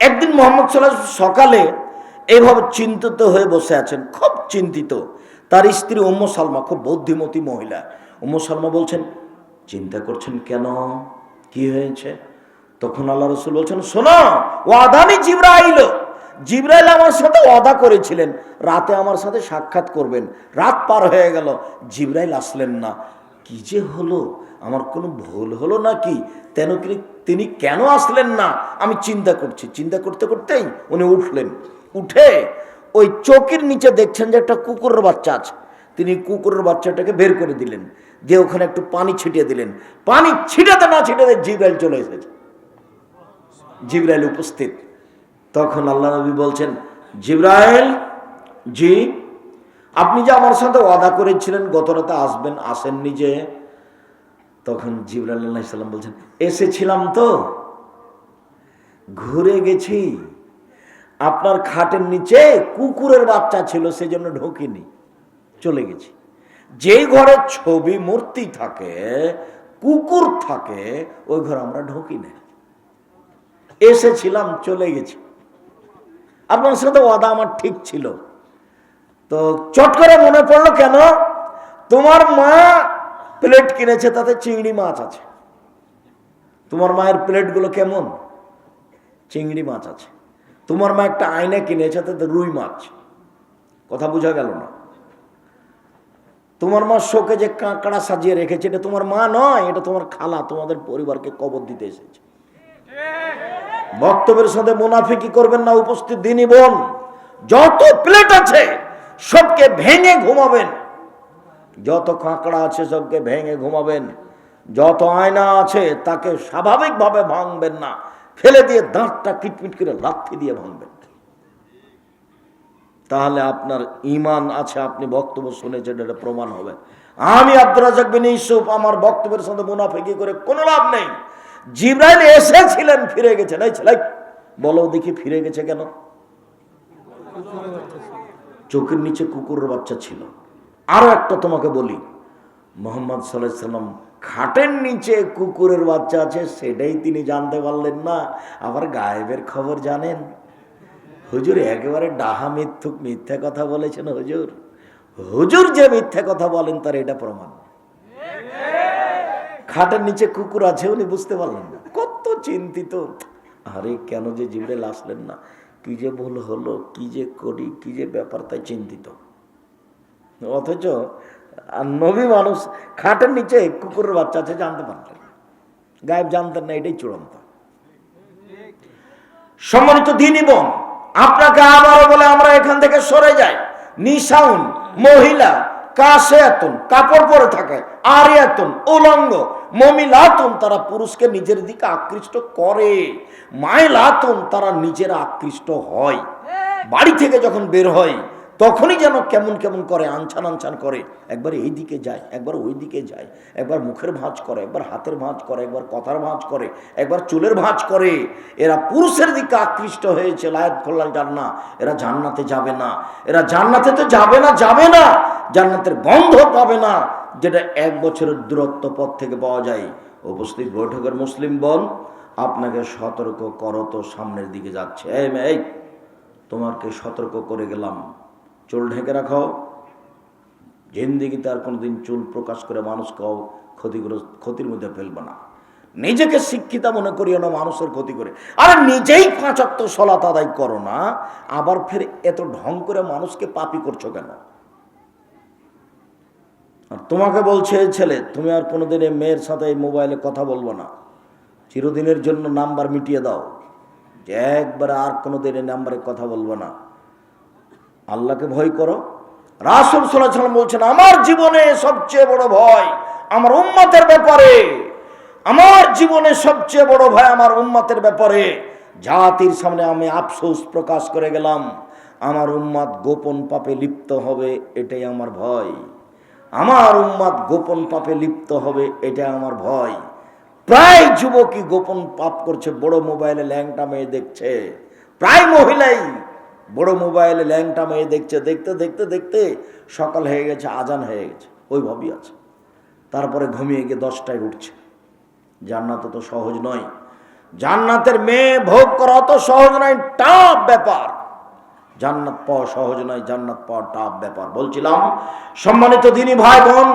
একদিন মোহাম্মদ সাল্লাহ সকালে এইভাবে চিন্তিত হয়ে বসে আছেন, খুব চিন্তিত। তার স্ত্রী উম্ম সালমা, খুব বুদ্ধিমতী মহিলা। উম্ম সালমা বলছেন, চিন্তা করছেন কেন? কি হয়েছে? তখন আল্লাহ রসুল বলছেন, শোনো ও আদানি জিব্রাইল। জিব্রাইল আমার সাথে ওয়াদা করেছিলেন। রাতে আমার সাথে সাক্ষাৎ করবেন। রাত পার হয়ে গেল। জিব্রাইল আসলেন না। কি যে হলো? আমার কোনো ভুল হলো নাকি? তেন তিনি কেন আসলেন না? আমি চিন্তা করছি। চিন্তা করতে করতেই উনি উঠলেন। উঠে ওই চৌকির নিচে দেখছেন যে একটা কুকুরের বাচ্চা আছে। তিনি কুকুরের বাচ্চাটাকে বের করে দিলেন। দিয়ে ওখানে একটু পানি ছিটিয়ে দিলেন। পানি ছিটাতে না ছিটাতে জিব্রাইল চলে এসেছে। জিব্রাইল উপস্থিত। তখন আল্লাহ নবী বলছেন, জিব্রাইল জি, আপনি যে আমার সাথে ওয়াদা করেছিলেন, গত রাতে আসবেন, আসেননি যে তখন জিবরাল আল্লাহিসাল্লাম বলছেন, এসেছিলাম তো, ঘুরে গেছি। আপনার খাটের নিচে কুকুরের বাচ্চা ছিল, সেজন্য ঢোকিনি, চলে গেছি। যেই ঘরে ছবি মূর্তি থাকে, কুকুর থাকে, ওই ঘরে আমরা ঢুকি না এসেছিলাম, চলে গেছি। আপনার সাথে ওয়াদা আমার ঠিক ছিল। তো চট করে মনে পড়ল কেন? তোমার মা প্লেট কিনেছে, তাতে চিংড়ি মাছ আছে। তোমার মায়ের প্লেটগুলো কেমন? চিংড়ি মাছ আছে। তোমার মা একটা আয়না কিনেছে, তাতে রুই মাছ। কথা বোঝা গেল না? তোমার মা শোকে যে কাঁকড়া সাজিয়ে রেখেছে, এটা তোমার মা নয়, এটা তোমার খালা, তোমাদের পরিবারকে কবর দিতে এসেছে। বক্তব্যের সাথে মুনাফিকি করবেন না, উপস্থিত দিনই বোন। যত প্লেট আছে, সবকে ভেঙে ঘুমাবেন। যত কাঁকড়া আছে সবকে ভেঙে ঘুমাবেন, যত আয়না আছে তাকে স্বাভাবিকভাবে ভাঙবেন না, ফেলে দিয়ে দাঁতটা কিটমিট করে লাথি দিয়ে ভাঙবেন। তাহলে আপনার ইমান আছে, আপনি বক্তব্য শুনেছেন, এটা প্রমাণ হবে। আমি আব্দুল রাজাক বিন ইউসুফ, আমার বক্তব্যের সাথে মুনাফিকি করে কোনো লাভ নেই। জিব্রাইল এসেছিলেন ফিরে গেছেন। এই ছেলে, বলো দেখি ফিরে গেছে কেন? চোখের নিচে কুকুরের বাচ্চা ছিল। আরও একটা তোমাকে বলি। মোহাম্মদ সাল্লাম খাটের নিচে কুকুরের বাচ্চা আছে, সেটাই তিনি জানতে পারলেন না। আবার গায়েবের খবর জানেন? হুজুর, একেবারে ডাহা মিথ্যুক মিথ্যা কথা বলেছেন হুজুর। হুজুর যে মিথ্যা কথা বলেন, তার এটা প্রমাণ। খাটের নিচে কুকুর আছে, উনি বুঝতে পারলেন না। কত চিন্তিত। আরে, কেন যে জিবরেল আসলেন না? কি যে ভুল হলো, কি যে করি, কি যে ব্যাপার, তাই চিন্তিত। অথচ আর নবী মানুষ খাটের নিচে কুকুরের বাচ্চা আছে, জানতে পারতেন গায়েব জানতেন না, এটাই চূড়ান্ত। সম্মানিত দিনই বোন, আপনাকে আবারও বলে আমরা এখান থেকে সরে যাই। নিশাউন, মহিলা, কাশেয়াতুন, কাপড় পরে থাকে, আরিয়াতুন, উলঙ্গ, মমিলাতুন, তারা পুরুষকে নিজের দিকে আকৃষ্ট করে। মাইলাতুন তারা নিজেরা আকৃষ্ট হয়। বাড়ি থেকে যখন বের হয় তখনই যেন কেমন কেমন করে আনছান আনছান করে। একবার এই দিকে যায়, একবার ওই দিকে যায়, একবার মুখের ভাঁজ করে, একবার হাতের ভাঁজ করে, একবার কথার ভাঁজ করে, একবার চুলের ভাঁজ করে। এরা পুরুষের দিকে আকৃষ্ট হয়েছে, লায়ত খোল্লাল জান্না এরা জান্নাতে যাবে না। এরা জান্নাতে তো যাবে না যাবে না। জান্নাতের গন্ধ পাবে না, যেটা এক বছরের দূরত্ব পথ থেকে পাওয়া যায়। উপস্থিত বৈঠকের মুসলিম বল আপনাকে সতর্ক করো তো সামনের দিকে যাচ্ছে। এই তোমাকে সতর্ক করে গেলাম। চুল ঢেকে রাখো জিন্দিগিতে আর কোনোদিন চুল প্রকাশ করে মানুষ মানুষকে ক্ষতিগ্রস্ত, ক্ষতির মধ্যে ফেলবে না। নিজেকে শিক্ষিত মনে করিও না মানুষের ক্ষতি করে। আরে নিজেই পাঁচাত্ত সলাত আদায় করো না, আবার ফের এত ঢং করে মানুষকে পাপি করছ কেন? আর তোমাকে বলছে ছেলে, তুমি আর কোনোদিন এই মেয়ের সাথে এই মোবাইলে কথা বলব না। চিরদিনের জন্য নাম্বার মিটিয়ে দাও। যে একবারে আর কোনোদিন এই নাম্বারে কথা বলব না। আল্লাহকে ভয় করো। রাসুল সাল্লাম বলছেন, আমার জীবনে সবচেয়ে বড় ভয় আমার উম্মাতের ব্যাপারে। আমার জীবনে সবচেয়ে বড় ভয় আমার উম্মাতের ব্যাপারে। জাতির সামনে আমি আফসোস প্রকাশ করে গেলাম। আমার উম্মাদ গোপন পাপে লিপ্ত হবে, এটাই আমার ভয়। আমার উম্মাদ গোপন পাপে লিপ্ত হবে, এটাই আমার ভয়। প্রায় যুবকই গোপন পাপ করছে, বড় মোবাইলে ল্যাংটা মেয়ে দেখছে। প্রায় মহিলাই বড় মোবাইলে ল্যাংটা মেয়ে দেখছে, দেখতে দেখতে দেখতে সকাল হয়ে গেছে, আজান হয়ে গেছে। ওইভাবেই আছে। তারপরে ঘুমিয়ে গিয়ে দশটায় উঠছে। জান্নাত তো সহজ নয়। জান্নাতের মেয়ে ভোগ করা অত সহজ নয়, টাফ ব্যাপার। জান্নাত পাওয়া সহজ নয়, জান্নাত পাওয়া টাফ ব্যাপার। বলছিলাম, সম্মানিত দিনী ভাই বোন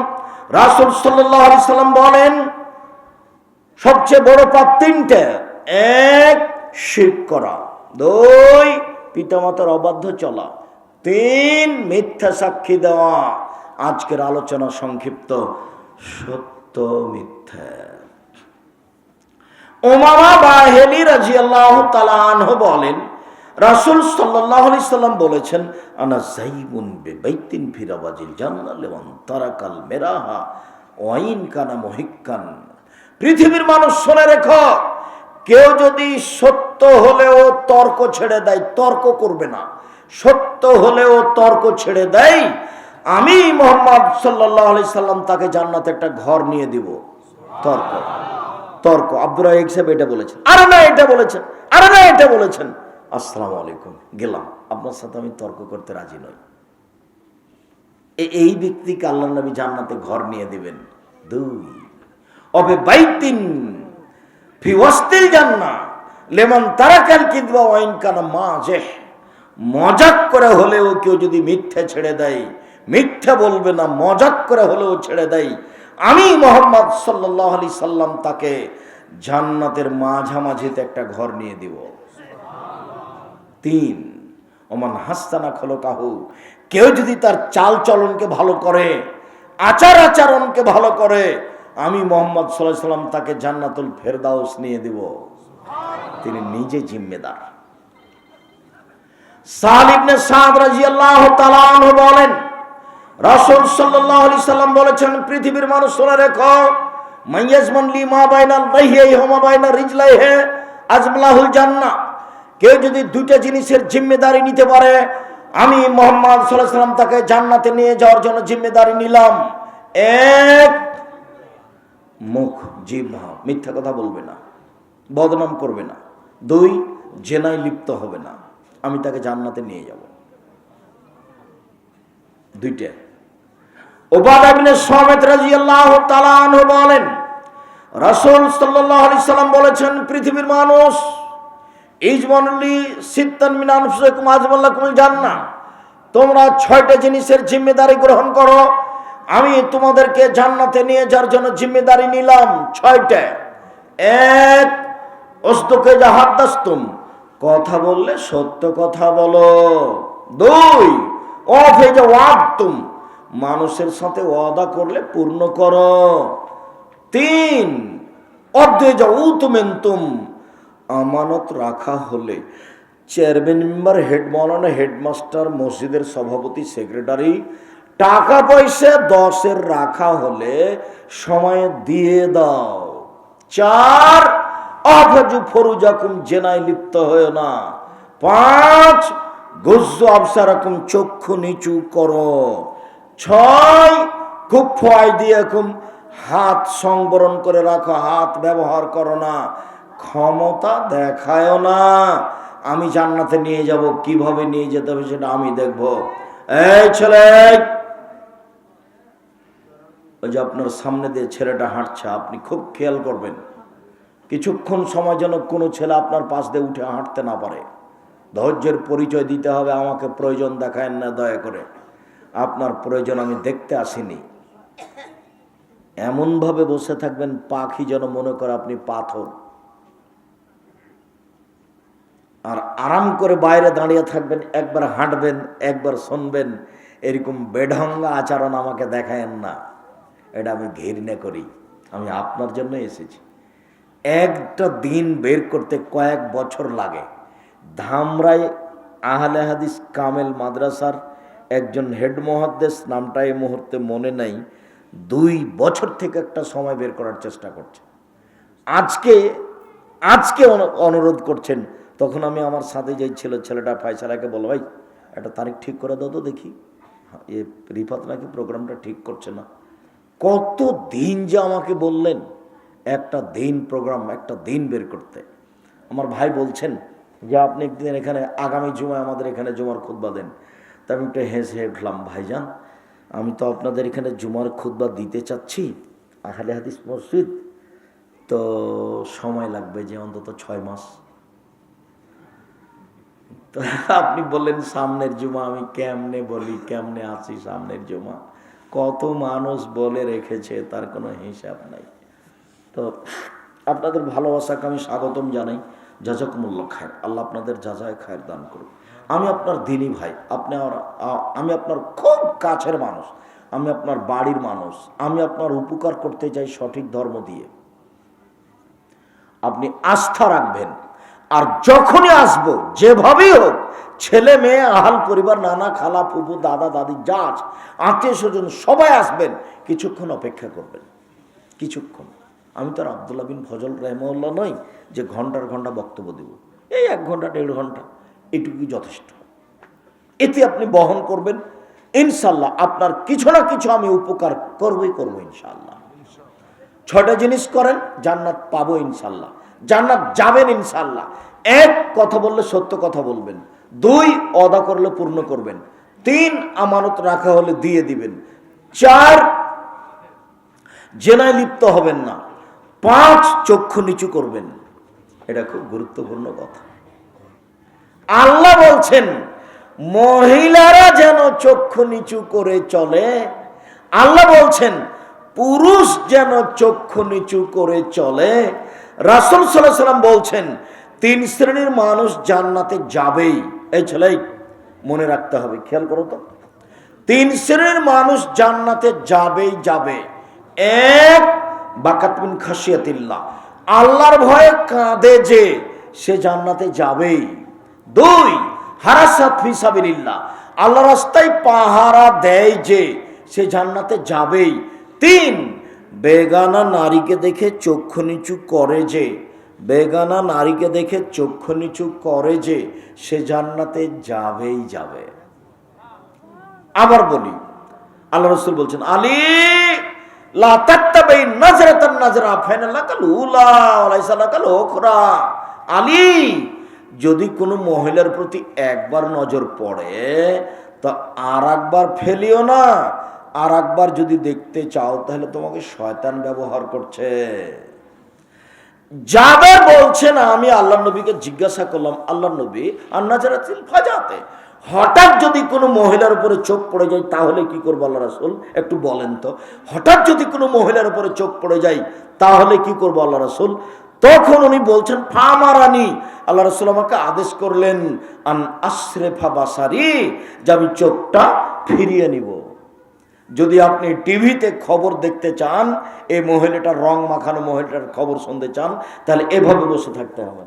রাসুল সাল্লাম বলেন, সবচেয়ে বড় পাপ তিনটে। এক শির করা। দুই পিতামাতার অবাধ্য চলা। তিন মিথ্যা সাক্ষী দেওয়া। আজকের আলোচনা সংক্ষিপ্ত। সত্য মিথ্যা। ওমামা বাহেলি রাজি আল্লাহ বলেন, রাসুল সাল্লাম বলেছেন, আনা জান্নালেমন তারাকাল মেরাহা পৃথিবীর মানুষ শুনে রেখো। কেউ যদি সত্য হলেও তর্ক ছেড়ে দেয়, তর্ক করবে না। সত্য হলেও তর্ক ছেড়ে দেয়, আমি মোহাম্মদ সাল্লাহ আলি সাল্লাম তাকে জান্নাতে একটা ঘর নিয়ে দিব। তর্ক। তর্ক। আব্দুর রাহিক সাহেব এটা বলেছেন। আরে না, এটা বলেছেন। আরে না, এটা বলেছেন। আসসালামু আলাইকুম। গেলাম। আপনার সাথে আমি তর্ক করতে রাজি নই। এই ব্যক্তিকে আল্লাহ নবী জান্নাতে ঘর নিয়ে দিবেন। দুই। অবে বাইতিন ফি জান্না লেমন তারাকাল কিদবা ওয়াইন কানা মা যে মজাক করে হলেও কেউ যদি মিথ্যা ছেড়ে দেয়, মিথ্যা বলবে না, মজাক করে হলেও ছেড়ে দেয়। আমি মোহাম্মদ সাল্লাহ আলি সাল্লাম তাকে জান্নাতের মাঝামাঝিতে একটা ঘর নিয়ে দিব। তিন, ওমান হাস্তানা খলো কাহু কেউ যদি তার চাল চলনকে ভালো করে, আচার আচরণকে ভালো করে আমি মোহাম্মদ সাল্লাহ সাল্লাম তাকে জান্নাতুল ফেরদাউস নিয়ে দিব। তিনি নিজে জিম্মেদার। সালিবনে সাদ রাজিয়াল্লাহু তাআলা বলেন, রাসূল আলাইহি সাল্লাম বলেছেন, পৃথিবীর মানুষ শুনে রেখো, মাইয়াজমান লি মা বাইনাল রাইহি হুমা বাইনা রিজলাইহি আজমালাহুল জান্নাহ। কেউ যদি দুইটা জিনিসের জিম্মেদারি নিতে পারে, আমি মোহাম্মদ আলাইহি সাল্লাম তাকে জান্নাতে নিয়ে যাওয়ার জন্য জিম্মেদারি নিলাম। এক মুখ জিহ্বা মিথ্যা কথা বলবে না, বদনাম করবে না। দুই, জেনায় লিপ্ত হবে না। আমি তাকে জান্নাতে নিয়ে যাব। দুইটা। ওবাদ আবিনের সমেত রাজিয়াল্লাহু তাআলা আনহু বলেন, রাসূল সাল্লাল্লাহু আলাইহি সাল্লাম বলেছেন, পৃথিবীর মানুষ ইজমানুল্লি সিত্তান মিন আনফুসিকুম আজমাল্লাকুমুল জান্নাহ। তোমরা ছয়টা জিনিসের জিম্মেদারি গ্রহণ করো আমি তোমাদেরকে জান্নাতে নিয়ে যাওয়ার জন্য জিম্মেদারি নিলাম ছয়টা। এক অস্তকে জাহাদ্দাস্তুম কথা বললে সত্য কথা বলো। দুই, অফে যে ওয়াদতুম মানুষের সাথে ওয়াদা করলে পূর্ণ করো। তিন, অর্ধে যা উতুমেন্তুম আমানত রাখা হলে চেয়ারম্যান, মেম্বার, হেড হেডমাস্টার, মসজিদের সভাপতি, সেক্রেটারি টাকা পয়সা দশের রাখা হলে সময় দিয়ে দাও। চার অফজু ফরুজাকুম, জেনায় লিপ্ত হয়ে না। পাঁচ, গুজ্জ আবসারকম, চক্ষু নিচু করো। ছয় কুফ দিয়েকুম হাত সংবরণ করে রাখো, হাত ব্যবহার করো না। ক্ষমতা দেখায় না। আমি জান্নাতে নিয়ে যাব, কীভাবে নিয়ে যেতে হবে সেটা আমি দেখব। এই ছেলে ওই যে আপনার সামনে দিয়ে ছেলেটা হাঁটছে, আপনি খুব খেয়াল করবেন। কিছুক্ষণ সময় যেন কোনো ছেলে আপনার পাশ দিয়ে উঠে হাঁটতে না পারে। ধৈর্যের পরিচয় দিতে হবে, আমাকে প্রয়োজন দেখায় না দয়া করে। আপনার প্রয়োজন আমি দেখতে আসিনি। এমনভাবে বসে থাকবেন, পাখি যেন মনে করে আপনি পাথর। আর আরাম করে বাইরে দাঁড়িয়ে থাকবেন, একবার হাঁটবেন, একবার শুনবেন, এরকম বেঢঙ্গা আচরণ আমাকে দেখায়েন না। এটা আমি ঘৃণা করি। আমি আপনার জন্য এসেছি। একটা দিন বের করতে কয়েক বছর লাগে। ধামরাই আহলে হাদিস কামেল মাদ্রাসার একজন হেড মহাদ্দেশ নামটা এই মুহূর্তে মনে নাই দুই বছর থেকে একটা সময় বের করার চেষ্টা করছে। আজকে আজকে অনুরোধ করছেন তখন আমি আমার সাথে যেই ছিল ছেলেটা ফাইসালাকে বলো ভাই একটা তারিখ ঠিক করে দাও তো দেখি। হ্যাঁ, এ রিফাত নাকি প্রোগ্রামটা ঠিক করছে না? কত দিন যে আমাকে বললেন, একটা দিন প্রোগ্রাম একটা দিন বের করতে। আমার ভাই বলছেন যে, আপনি একদিন এখানে, আগামী জুমায় আমাদের এখানে জুমার খুদ্া দেন। তা আমি একটু হেসে উঠলাম, ভাইজান, আমি তো আপনাদের এখানে জুমার খুদ্া দিতে চাচ্ছি, আহলে হাদিস মসজিদ, তো সময় লাগবে যে অন্তত ছয় মাস। তো আপনি বললেন, সামনের জুমা আমি কেমনে বলি, কেমনে আছি সামনের জুমা? কত মানুষ বলে রেখেছে, তার কোনো হিসাব নাই। তো আপনাদের ভালোবাসাকে আমি স্বাগতম জানাই। যাজাকুমূল্য খায়ের। আল্লাহ আপনাদের যাজায় খায়ের দান করুন আমি আপনার দিনী ভাই, আপনি আমি আপনার খুব কাছের মানুষ, আমি আপনার বাড়ির মানুষ, আমি আপনার উপকার করতে চাই সঠিক ধর্ম দিয়ে। আপনি আস্থা রাখবেন। আর যখনই আসব, যেভাবেই হোক ছেলে মেয়ে, আহাল পরিবার, নানা খালা ফুপু দাদা, দাদি, যা আছে, আত্মীয় স্বজন, সবাই আসবেন, কিছুক্ষণ অপেক্ষা করবেন। কিছুক্ষণ। আমি তো আর আবদুল্লাহ বিন ফজল রহমল্লা নই যে ঘণ্টার ঘণ্টা বক্তব্য দেব। এই এক ঘণ্টা, দেড় ঘণ্টা, এটুকুই যথেষ্ট। এতে আপনি বহন করবেন। ইনশাল্লাহ আপনার কিছু না কিছু আমি উপকার করবই করব ইনশাল্লাহ ছয়টা জিনিস করেন, জান্নাত পাবো ইনশাল্লাহ জান্নাত যাবেন ইনশাল্লাহ এক কথা বললে সত্য কথা বলবেন। দুই অদা করলে পূর্ণ করবেন। তিন আমানত রাখা হলে দিয়ে দিবেন। চার, জেনায় লিপ্ত হবেন না। পাঁচ, চক্ষু নিচু করবেন। এটা খুব গুরুত্বপূর্ণ কথা। আল্লাহ বলছেন, মহিলারা যেন চক্ষু নিচু করে চলে, আল্লাহ বলছেন, পুরুষ যেন চক্ষু নিচু করে চলে। রাসুল সাল্লাহ সাল্লাম বলছেন, তিন শ্রেণির মানুষ জান্নাতে যাবেই। এই ছেলেই মনে রাখতে হবে, খেয়াল করো তো। তিন শ্রেণির মানুষ জান্নাতে যাবেই যাবে। এক বাকাতমিন খাসিয়াতিল্লাহ আল্লাহর ভয়ে কাঁদে যে সে জান্নাতে যাবেই। দুই হারাসাত ফিসাবিল্লাহ আল্লাহ রাস্তায় পাহারা দেয় যে সে জান্নাতে যাবেই। তিন, বেগানা নারীকে দেখে চক্ষু নিচু করে যে বেগানা নারীকে দেখে চক্ষু নিচু করে যে সে জান্নাতে যাবেই যাবে। আবার বলি, আল্লাহ রসুল বলছেন, আলী আলী, যদি কোনো মহিলার প্রতি একবার নজর পড়ে, তা আর একবার ফেলিও না। আর একবার যদি দেখতে চাও, তাহলে তোমাকে শয়তান ব্যবহার করছে। যাবে বলছেন আমি আল্লাহ নবীকে জিজ্ঞাসা করলাম, আল্লাহ নবী, আন্নাজারাতিল ফাজাতে। হঠাৎ যদি কোনো মহিলার উপরে চোখ পড়ে যায়, তাহলে কি করব আল্লাহ রাসুল? একটু বলেন তো। হঠাৎ যদি কোনো মহিলার উপরে চোখ পড়ে যায়, তাহলে কি করব আল্লাহ রাসুল? তখন উনি বলছেন, ফামারানি। আল্লাহ রসুল আমাকে আদেশ করলেন, আন আশরেফা বাসারি, যে আমি চোখটা ফিরিয়ে নিব। যদি আপনি টিভিতে খবর দেখতে চান, এই মহিলাটার রং মাখানো মহিলাটার খবর শুনতে চান, তাহলে এভাবে বসে থাকতে হবে।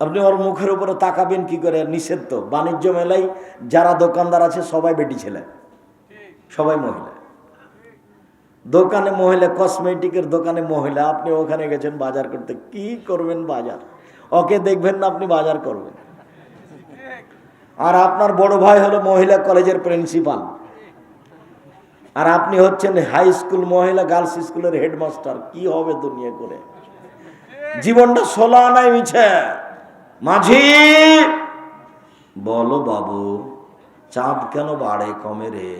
আপনি ওর মুখের উপরে তাকাবেন কি করে? নিষেধ তো। বাণিজ্য মেলায় যারা দোকানদার আছে, সবাই বেটি ছেলে। সবাই মহিলা। দোকানে মহিলা, কসমেটিকের দোকানে মহিলা। আপনি ওখানে গেছেন বাজার করতে। কি করবেন বাজার? ওকে দেখবেন না, আপনি বাজার করবেন। আর আপনার বড় ভাই হলো মহিলা কলেজের প্রিন্সিপাল। আর আপনি হচ্ছেন হাই স্কুল মহিলা গার্লস স্কুলের হেডমাস্টার। কি হবে দুনিয়া করে? জীবনটা ষোলো আনাই মিছে। মাঝি, বলো বাবু চাঁদ কেন বাড়ে কমে রে?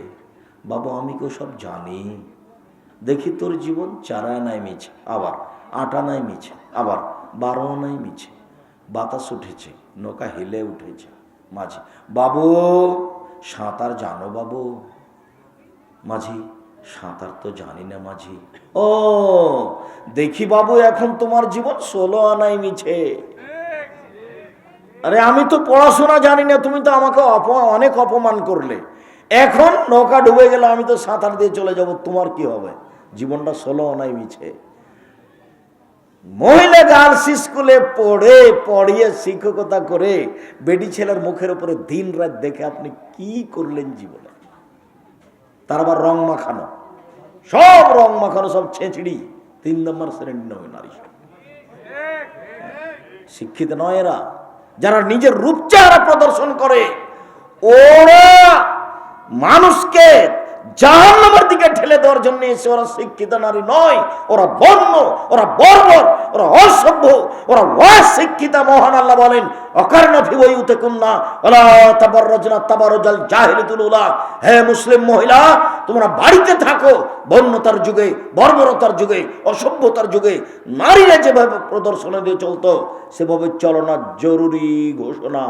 বাবু, আমি কেউ সব জানি? দেখি তোর জীবন চার আনায় মিছে, আবার আট আনায় মিছে, আবার বারো আনায় মিছে। বাতাস উঠেছে, নৌকা হেলে উঠেছে। মাঝি। বাবু, সাঁতার জানো বাবু? মাঝি, সাঁতার তো জানি না মাঝি। ও, দেখি বাবু, এখন তোমার জীবন ষোলো আনাই মিছে। আরে, আমি তো পড়াশোনা জানি না, তুমি তো আমাকে অনেক অপমান করলে। এখন নৌকা ডুবে গেলে আমি তো সাঁতার দিয়ে চলে যাব, তোমার কি হবে? জীবনটা ষোলো আনাই মিছে। মহিলা গার্লস স্কুলে পড়ে, পড়িয়ে শিক্ষকতা করে বেটি ছেলের মুখের উপরে দিন রাত দেখে আপনি কি করলেন জীবনে? তার আবার রং মাখানো। সব রং মাখানো, সব ছেঁচড়ি। তিন নম্বর শ্রেণি নয় নারী শিক্ষিত নয় এরা। যারা নিজের রূপচারা প্রদর্শন করে, ওরা মানুষকে জাহান্নামের দিকে ঠেলে দেওয়ার জন্য এসে ওরা শিক্ষিত নারী নয়। ওরা বর্ণ ওরা বর্বর, ওরা অসভ্য, ওরা অশিক্ষিতা মহান আল্লাহ বলেন বাড়িতে থাকো, বন্যতার যুগে, বর্বরতার যুগে, অসভ্যতার যুগে, নারীরা যেভাবে প্রদর্শনে দিয়ে চলতো, সেভাবে চলনা জরুরি ঘোষণা।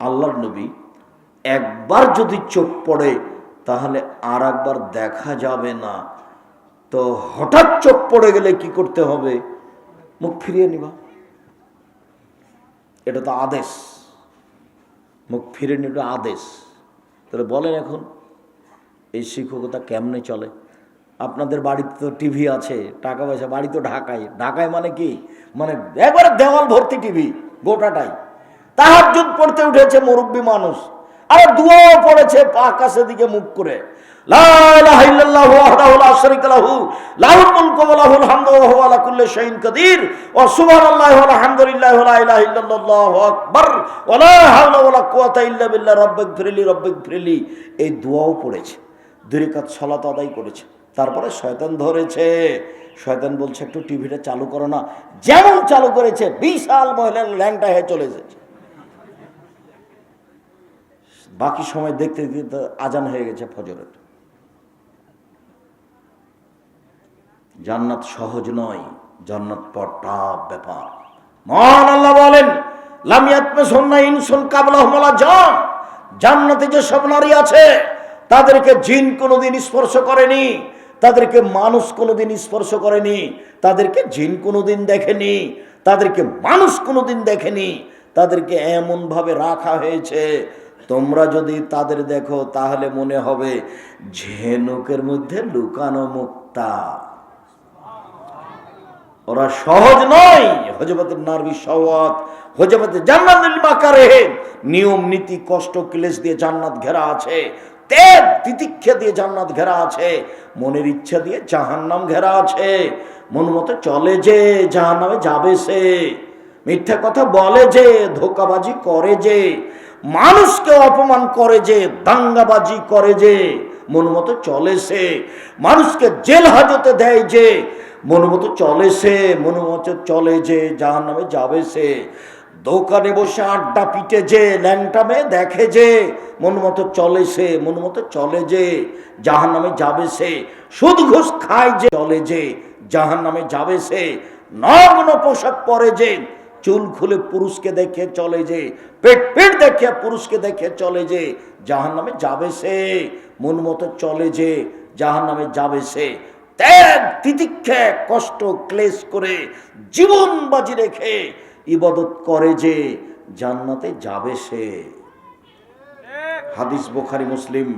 আল্লাহর নবী একবার যদি চোখ পড়ে, তাহলে আর একবার দেখা যাবে না। তো হঠাৎ চোখ পড়ে গেলে কি করতে হবে? মুখ ফিরিয়ে নিবা। এটা তো আদেশ। মুখ ফিরে নিবা আদেশ। তাহলে বলেন এখন, এই শিক্ষকতা কেমনে চলে? আপনাদের বাড়িতে তো টিভি আছে টাকা পয়সা বাড়ি তো ঢাকায়। ঢাকায় মানে কি? মানে একবারে দেওয়াল ভর্তি টিভি, গোটাটাই। তাহার পড়তে উঠেছে মুরব্বী মানুষ। আর দুয়াও পড়েছে আকাশের দিকে মুখ করে। এই পড়েছে করেছে। তারপরে শয়তান ধরেছে। শয়তান বলছে, একটু টিভিটা চালু করো না। যেমন চালু করেছে, বিশাল মহিলার ল্যাংটা হয়ে চলে এসেছে। বাকি সময় দেখতে দেখতে আজান হয়ে গেছে ফজরের। জান্নাত সহজ নয়, জান্নাত পটা ব্যাপার। মহান আল্লাহ বলেন জান্নাতে যে সব নারী আছে, তাদেরকে জিন কোনোদিন স্পর্শ করেনি, তাদেরকে মানুষ কোনোদিন স্পর্শ করেনি, তাদেরকে জিন কোনোদিন দেখেনি, তাদেরকে মানুষ কোনোদিন দেখেনি, তাদেরকে এমনভাবে রাখা হয়েছে তোমরা যদি তাদের দেখো, তাহলে মনে হবে ঝেনুকের মধ্যে লুকানো মুক্তা। ওরা সহজ নয়। হজবতের নারবি সওয়াত হজবতে জান্নাতুল মাকারে নিয়ম, নীতি, কষ্ট, ক্লেশ দিয়ে জান্নাত ঘেরা আছে। ত্যাগ, তিতিক্ষা দিয়ে জান্নাত ঘেরা আছে। মনের ইচ্ছা দিয়ে জাহান্নাম ঘেরা আছে। মন মতো চলে যে, জাহান্নামে যাবে সে। মিথ্যা কথা বলে যে, ধোকাবাজি করে যে। মানুষকে অপমান করে যে, দাঙ্গাবাজি করে যে, মন মতো চলে সে। মানুষকে জেল হাজতে দেয় যে, মন মতো চলে সে, মন মতো চলে যে জাহান নামে যাবে সে। দোকানে বসে আড্ডা পিটে যে, ল্যাংটামে দেখে যে, মন মতো চলে সে, মন মতো চলে যে জাহান নামে যাবে সে। সুদ ঘুষ খায় যে, চলে যে জাহান নামে যাবে সে। নগ্ন পোশাক পরে যে চুল খুলে পুরুষকে দেখে চলে যে, পেট পেট দেখে পুরুষকে দেখে চলে যে জাহান নামে যাবে সে, মন মতো চলে যে জাহান নামে যাবে সে। ত্যাগ তিতিক্ষে কষ্ট, ক্লেশ করে জীবন বাজি রেখে ইবাদত করে যে, জান্নাতে যাবে সে। হাদিস বোখারি, মুসলিম,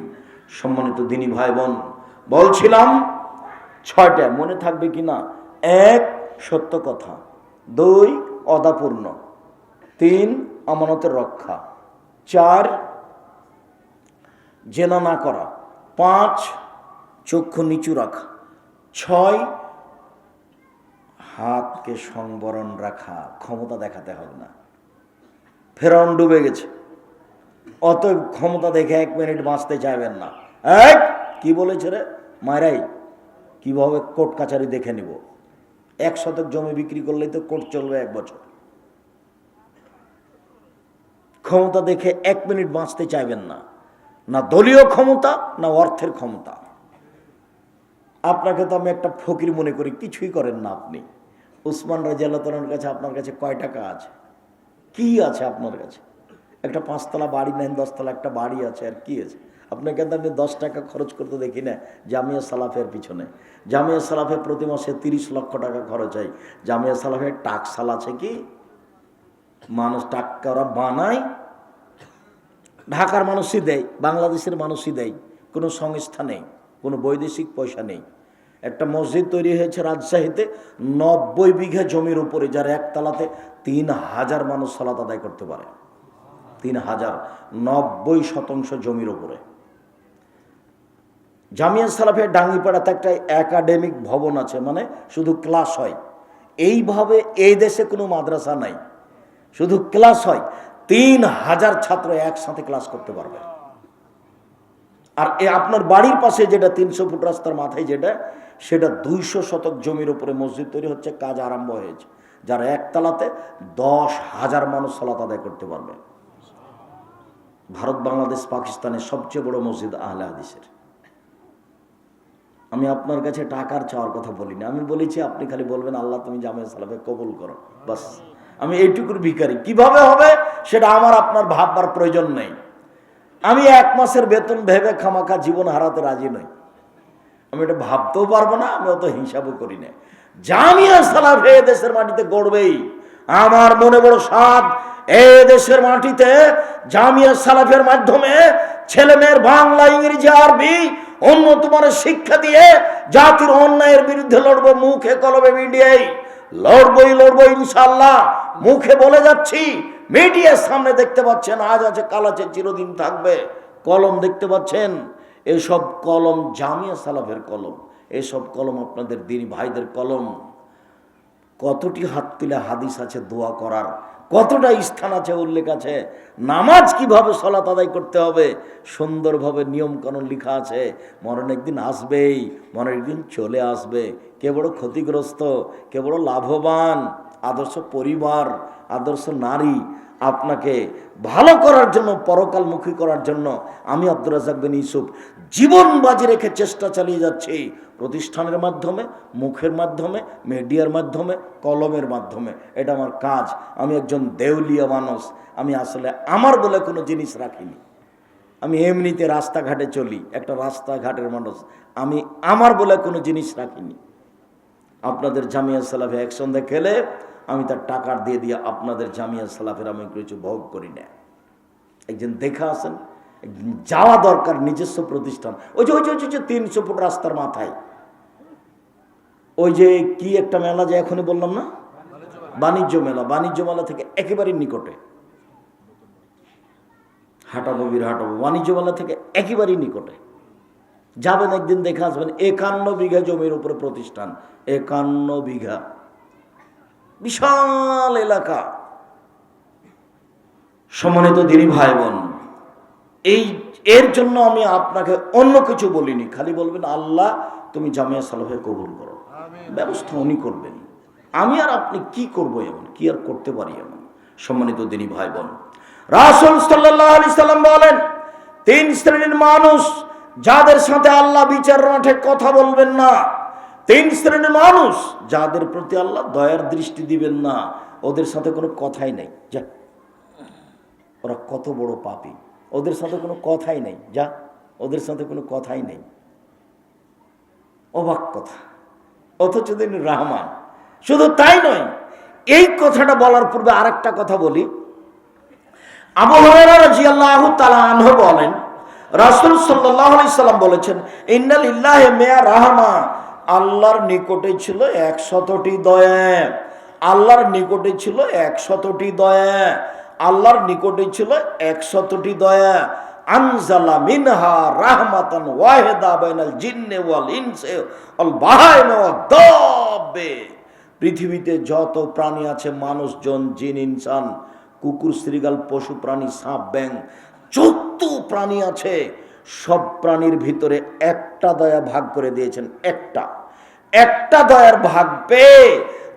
সম্মানিত দিনী ভাই বোন বলছিলাম, ছয়টা, মনে থাকবে কিনা? এক, সত্য কথা। দুই অদাপূর্ণ। তিন, আমানতের রক্ষা। চার, জেনা না করা। পাঁচ, চক্ষু নিচু রাখা। ছয়, হাতকে সংবরণ রাখা। ক্ষমতা দেখাতে হবে না। ফেরাউন ডুবে গেছে। অতএব ক্ষমতা দেখে এক মিনিট বাঁচতে চাইবেন না। এক কি বলেছে রে? মায়েরাই, কীভাবে কোর্ট কাচারি দেখে নিব? এক শতক জমি বিক্রি করলেই তো কোর্ট চলবে এক বছর। ক্ষমতা দেখে এক মিনিট বাঁচতে চাইবেন না। না দলীয় ক্ষমতা, না অর্থের ক্ষমতা। আপনাকে তো আমি একটা ফকির মনে করি, কিছুই করেন না আপনি। উসমান রাজিয়াল্লাহর কাছে আপনার কাছে কয় টাকা আছে? কি আছে আপনার কাছে? একটা পাঁচতলা বাড়ি নেন, দশতলা একটা বাড়ি আছে, আর কি আছে? আপনাকে তো আমি দশ টাকা খরচ করতে দেখি না, জামিয়া সালাফের পিছনে। জামিয়া সালাফে প্রতি মাসে তিরিশ লক্ষ টাকা খরচ হয়। জামিয়া সালাফের টাকসাল আছে কি? মানুষ টাকা ওরা বানায়, ঢাকার মানুষই দেয়, বাংলাদেশের মানুষই দেয়। কোনো সংস্থা নেই, কোনো বৈদেশিক পয়সা নেই। একটা মসজিদ তৈরি হয়েছে রাজশাহীতে, নব্বই বিঘা জমির উপরে, যার একতলাতে তিন হাজার মানুষ সালাত আদায় করতে পারে। তিন হাজার, নব্বই শতাংশ জমির উপরে। জামিয়া সালাফের ডাঙ্গিপাড়াতে একটা একাডেমিক ভবন আছে মানে শুধু ক্লাস হয়। এইভাবে এই দেশে কোনো মাদ্রাসা নাই। শুধু ক্লাস হয়। তিন হাজার ছাত্র একসাথে ক্লাস করতে পারবে। আর এ আপনার বাড়ির পাশে যেটা তিনশো ফুট রাস্তার মাথায় যেটা, সেটা দুইশো শতক জমির উপরে মসজিদ তৈরি হচ্ছে, কাজ আরম্ভ হয়েছে। যারা একতলাতে দশ হাজার মানুষ সালাত আদায় করতে পারবে। ভারত, বাংলাদেশ, পাকিস্তানের সবচেয়ে বড় মসজিদ আহলে হাদিসের। আমি আপনার কাছে টাকার চাওয়ার কথা বলিনি। আমি বলেছি, আপনি খালি বলবেন, আল্লাহ তুমি জামিয়া সালাফে কবুল করো। বাস। আমি এইটুকুর ভিখারি। কীভাবে হবে? সেটা আমার আপনার ভাববার প্রয়োজন নেই। আমি এক মাসের বেতন ভেবে খামাখা জীবন হারাতে রাজি নই। আমি এটা ভাবতেও পারব না, আমি অত হিসাবও করি না। জামিয়া সালাফে এ দেশের মাটিতে গড়বেই। আমার মনে বড় সাদ এ দেশের মাটিতে জামিয়া সালাফের মাধ্যমে ছেলে মেয়ের বাংলা, ইংরেজি, আরবি মানের শিক্ষা দিয়ে জাতির অন্যায়ের বিরুদ্ধে লড়বো, মুখে কলমে মিডিয়ায়। লড়বই লড়বো ইনশাল্লাহ মুখে বলে যাচ্ছি, মিডিয়ার সামনে দেখতে পাচ্ছেন, আজ আছে, কাল আছে, চিরদিন থাকবে। কলম দেখতে পাচ্ছেন, এসব কলম জামিয়া সালাফের কলম, এসব কলম আপনাদের দিনী ভাইদের কলম। কতটি হাত তুলে হাদিস আছে দোয়া করার? কতটা স্থান আছে উল্লেখ আছে? নামাজ কীভাবে সলাত আদায় করতে হবে? সুন্দরভাবে নিয়মকানুন লেখা আছে। মরণ একদিন আসবেই মরণ একদিন চলে আসবে। কে বড় ক্ষতিগ্রস্ত, কে বড় লাভবান, আদর্শ পরিবার, আদর্শ নারী, আপনাকে ভালো করার জন্য, পরকালমুখী করার জন্য আমি আব্দুর রাজাক বিন ইউসুফ জীবন বাজি রেখে চেষ্টা চালিয়ে যাচ্ছে। প্রতিষ্ঠানের মাধ্যমে, মুখের মাধ্যমে, মিডিয়ার মাধ্যমে, কলমের মাধ্যমে। এটা আমার কাজ। আমি একজন দেউলিয়া মানুষ। আমি আসলে আমার বলে কোনো জিনিস রাখিনি। আমি এমনিতে রাস্তাঘাটে চলি, একটা রাস্তাঘাটের মানুষ। আমি আমার বলে কোনো জিনিস রাখিনি। আপনাদের জামিয়া সালাফে একসঙ্গে খেলে আমি তার টাকার দিয়ে দিয়ে আপনাদের জামিয়া সালাফের আমি কিছু ভোগ করি না। একজন দেখা আসেন যাওয়া দরকার, নিজস্ব প্রতিষ্ঠান। ওই যে ওই যে ওই যে তিনশো ফুট রাস্তার মাথায়। ওই যে কি একটা মেলা যে এখনই বললাম না? বাণিজ্য মেলা। বাণিজ্য মেলা থেকে একেবারে নিকটে। হাঁটাবো বীর হাঁটাবো বাণিজ্য মেলা থেকে একেবারেই নিকটে। যাবেন, একদিন দেখে আসবেন। একান্ন বিঘা জমির উপরে প্রতিষ্ঠান। একান্ন বিঘা। বিশাল এলাকা। সম্মানিত দিনী ভাই বোন এই এর জন্য আমি আপনাকে অন্য কিছু বলিনি। খালি বলবেন আল্লাহ তুমি জামিয়া সালাফে কবুল করো। ব্যবস্থা উনি করবেন। আমি আর আপনি কি করব এমন? কি আর করতে পারি এমন? সম্মানিত দিনী ভাই বোন রাসুল সাল্লাম বলেন তিন শ্রেণির মানুষ যাদের সাথে আল্লাহ বিচার মাঠে কথা বলবেন না। তিন শ্রেণির মানুষ যাদের প্রতি আল্লাহ দয়ার দৃষ্টি দিবেন না ওদের সাথে কোনো কথাই নেই। যা ওরা কত বড় পাপি। ওদের সাথে কোনো কথাই নেই, যা ওদের সাথে কোনো কথাই নেই। অবাক কথা। অথচ তিনি রহমান। শুধু তাই নয়, এই কথাটা বলার পূর্বে আরেকটা কথা বলি। আবু রাদিয়াল্লাহু আনহু বলেন, রাসূল আলাইহি সাল্লাম বলেছেন ইন্নাল ইল্লাহি মিয়া রাহমা। আল্লাহর নিকটে ছিল একশতটি দয়া। আল্লাহর নিকটে ছিল একশতটি দয়া। আল্লাহর নিকটে ছিল একশতটি দয়া। আনজালা মিনহা রাহমাতান ওয়াহিদা বাইনাল জিন্নে ওয়াল ইনসে ওয়াল বাহাইমা দাব্বে। পৃথিবীতে যত প্রাণী আছে, মানুষজন, জিন, ইনসান, কুকুর, শ্রীগাল, পশু প্রাণী, সাপ ব্যাং যত প্রাণী আছে, সব প্রাণীর ভিতরে একটা দয়া ভাগ করে দিয়েছেন, একটা। একটা দয়ার ভাগ পেয়ে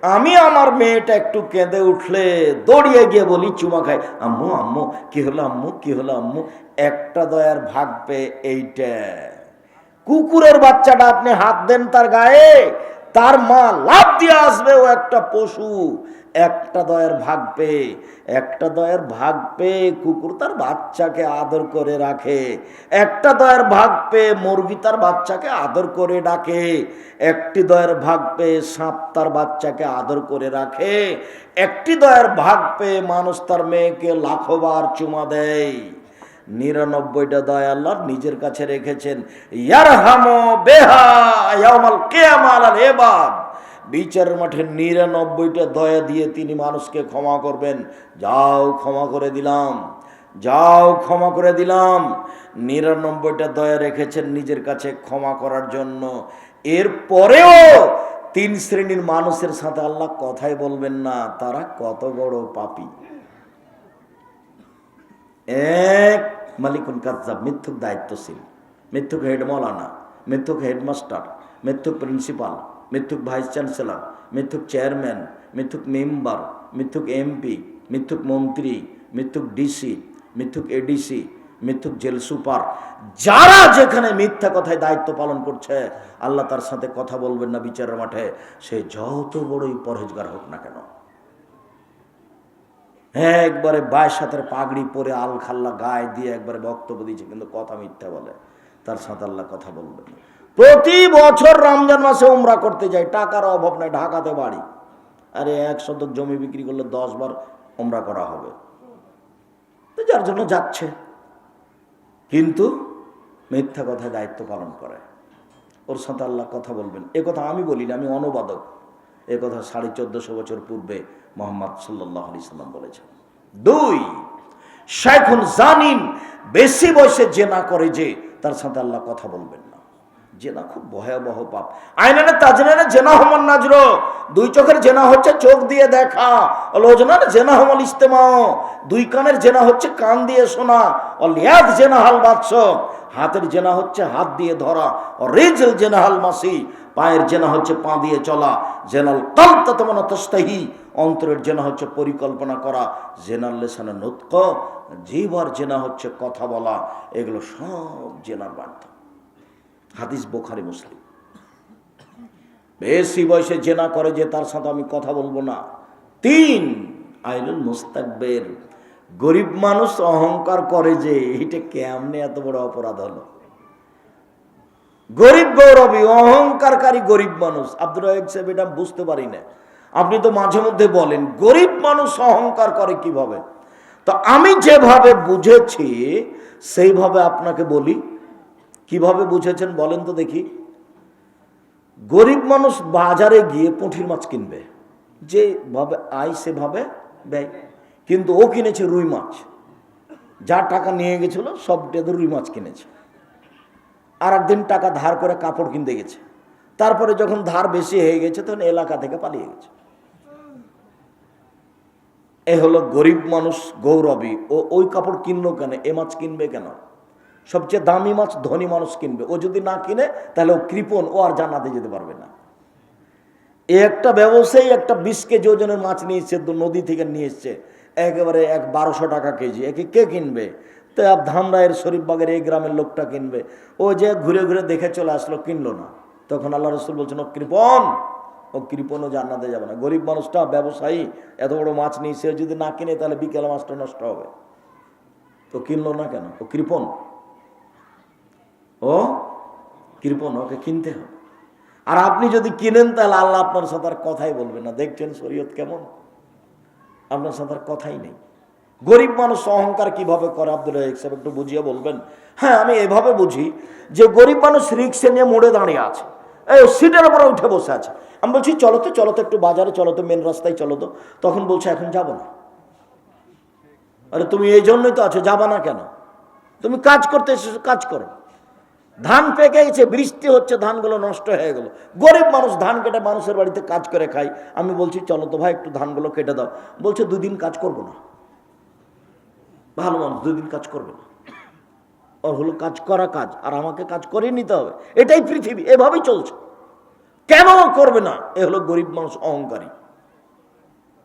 আমি আমার মেয়েটা একটু কেঁদে উঠলে, দৌড়িয়ে গিয়ে বলি, চুমা খাই। আম্মু আম্মু, কি হলো আম্মু, কি হলো আম্মু? একটা দয়ার ভাগ পেয়ে এইটা। কুকুরের বাচ্চাটা আপনি হাত দেন তার গায়ে, তার মা লাভ দিয়ে আসবে, ও একটা পশু। একটা দয়ের ভাগ পেয়ে, একটা দয়ের ভাগ পেয়ে কুকুর তার বাচ্চাকে আদর করে রাখে। একটা দয়ের ভাগ পেয়ে মুরগি তার বাচ্চাকে আদর করে ডাকে। একটি দয়ের ভাগ পেয়ে সাপ তার বাচ্চাকে আদর করে রাখে। একটি দয়ের ভাগ পেয়ে মানুষ তার মেয়েকে লাখোবার চুমা দেয়। নিরানব্বইটা দয়া আল্লাহ নিজের কাছে রেখেছেন। ইয়ার হামো বেহা ইয়ামাল কেয়ামাল এবাদ বিচারের মাঠে নিরানব্বইটা দয়া দিয়ে তিনি মানুষকে ক্ষমা করবেন। যাও, ক্ষমা করে দিলাম। যাও, ক্ষমা করে দিলাম। নিরানব্বইটা দয়া রেখেছেন নিজের কাছে ক্ষমা করার জন্য। এর পরেও তিন শ্রেণির মানুষের সাথে আল্লাহ কথাই বলবেন না। তারা কত বড় পাপী। এক, মালিকুন কাজ্জাব, মিথ্যুক দায়িত্বশীল। মিথ্যুক হেড মৌলানা, মিথ্যুক হেডমাস্টার, মিথ্যুক প্রিন্সিপাল। মিথ্যুক ভাইস চ্যান্সেলর মিথ্যুক চেয়ারম্যান মিথ্যুক মেম্বার মিথ্যুক এমপি মিথ্যুক মন্ত্রী মিথ্যুক ডিসি মিথ্যুক এডিসি মিথ্যুক জেল সুপার। যারা যেখানে মিথ্যা কথায় দায়িত্ব পালন করছে, আল্লাহ তার সাথে কথা বলবেন না বিচারের মাঠে। সে যত বড়ই পরহেজগার হোক না কেন। হ্যাঁ একবারে বাইশ হাতের পাগড়ি পরে আল খাল্লা গায়ে দিয়ে একবারে বক্তব্য দিয়েছে, কিন্তু কথা মিথ্যা বলে। তার সাথে আল্লাহ কথা বলবেন না। প্রতি বছর রমজান মাসে উমরা করতে যাই, টাকার অভাব নাই, ঢাকাতে বাড়ি। আরে এক শতক জমি বিক্রি করলে দশ বার উমরা করা হবে। যার জন্য যাচ্ছে। কিন্তু মিথ্যা কথায় দায়িত্ব পালন করে। ওর সাথে আল্লাহ কথা বলবেন। এ কথা আমি বলি না, আমি অনুবাদক। এ কথা সাড়ে চোদ্দশো বছর পূর্বে মোহাম্মদ সাল্লাহ আলি সাল্লাম বলেছেন। দুই শাইখুন জানিন বেশি বয়সে যে না করে যে তার সাথে আল্লাহ কথা বলবেন। জেনা খুব ভয়াবহ পাপ। আইনানে তাজনানে জেনা হমান নাজর। দুই চোখের জেনা হচ্ছে চোখ দিয়ে দেখা। লোজনার জেনা হমল ইস্তেমা। দুই কানের জেনা হচ্ছে কান দিয়ে শোনা। ও লিয়াদ জেনা হাল বাদশ। হাতের জেনা হচ্ছে হাত দিয়ে ধরা। ও রেজল জেনা হাল মাসি। পায়ের জেনা হচ্ছে পা দিয়ে চলা। জেনাল কালতা তোমার তস্তাহি। অন্তরের জেনা হচ্ছে পরিকল্পনা করা। জেনার লেসানে নৎক জিবার জেনা হচ্ছে কথা বলা। এগুলো সব জেনার বার্তা। হাদিস বোখারি মুসলিম। বেশি বয়সে জেনা করে যে তার সাথে আমি কথা বলব না। তিন আইলুল মুস্তাকবের। গরিব মানুষ অহংকার করে যে, এটা কেমনে এত বড় অপরাধ হলো? গরিব গৌরবী, অহংকারকারী গরিব মানুষ। রাহেক সাহেব এটা বুঝতে পারি না। আপনি তো মাঝে মধ্যে বলেন, গরিব মানুষ অহংকার করে কীভাবে? তো আমি যেভাবে বুঝেছি, সেইভাবে আপনাকে বলি কীভাবে বুঝেছেন বলেন তো দেখি। গরিব মানুষ বাজারে গিয়ে পুঁঠির মাছ কিনবে। যেভাবে আয় সেভাবে ব্যয়। কিন্তু ও কিনেছে রুই মাছ। যা টাকা নিয়ে গেছিল সবটা রুই মাছ কিনেছে। আর একদিন টাকা ধার করে কাপড় কিনতে গেছে। তারপরে যখন ধার বেশি হয়ে গেছে, তখন এলাকা থেকে পালিয়ে গেছে। এ হলো গরিব মানুষ গৌরবী। ও ওই কাপড় কিনলো কেন? এ মাছ কিনবে কেন? সবচেয়ে দামি মাছ ধনী মানুষ কিনবে। ও যদি না কিনে, তাহলে ও কৃপণ, ও আর জানাতে যেতে পারবে না। একটা ব্যবসায়ী একটা বিশ কেজি ওজনের মাছ নিয়ে এসছে নদী থেকে নিয়ে এসছে, একেবারে এক বারোশো টাকা কেজি। একে কে কিনবে? তো ধামরায়ের শরীফবাগের এই গ্রামের লোকটা কিনবে। ও যে ঘুরে ঘুরে দেখে চলে আসলো, কিনলো না। তখন আল্লাহ রসুল বলছেন, ও কৃপণ, ও কৃপণও জান্নাতে যাবে না। গরিব মানুষটা, ব্যবসায়ী, এত বড় মাছ নিয়ে সে যদি না কিনে, তাহলে বিকেলে মাছটা নষ্ট হবে। তো কিনলো না কেন? ও কৃপণ। ও কৃপণ ওকে কিনতে হবে। আর আপনি যদি কিনেন তাহলে আল্লাহ আপনার সাথে আর কথাই বলবে না। দেখছেন শরীয়ত কেমন? আপনার সাথে আর কথাই নেই। গরিব মানুষ অহংকার কীভাবে করে? আব্দুল রাজাক সাহেব একটু বুঝিয়ে বলবেন। হ্যাঁ আমি এভাবে বুঝি যে গরিব মানুষ রিক্সে নিয়ে মোড়ে দাঁড়িয়ে আছে। এই সিটের উপরে উঠে বসে আছে। আমি বলছি, চলো তো চলো তো একটু বাজারে, চলো তো মেন রাস্তায় চলো তো। তখন বলছে, এখন যাব না। আরে, তুমি এই জন্যই তো আছো, যাবা না কেন? তুমি কাজ করতে এসেছ, কাজ করো। ধান পেকে গেছে, বৃষ্টি হচ্ছে, ধানগুলো নষ্ট হয়ে গেল। গরিব মানুষ ধান কেটে মানুষের বাড়িতে কাজ করে খায়। আমি বলছি, চলো তো ভাই, একটু ধানগুলো কেটে দাও। বলছে, দুদিন কাজ করব না। ভালো মানুষ, দুদিন কাজ করবে না। ওর হলো কাজ করা কাজ, আর আমাকে কাজ করে নিতে হবে। এটাই পৃথিবী, এভাবেই চলছে। কেন করবে না? এ হলো গরিব মানুষ, অহংকারী।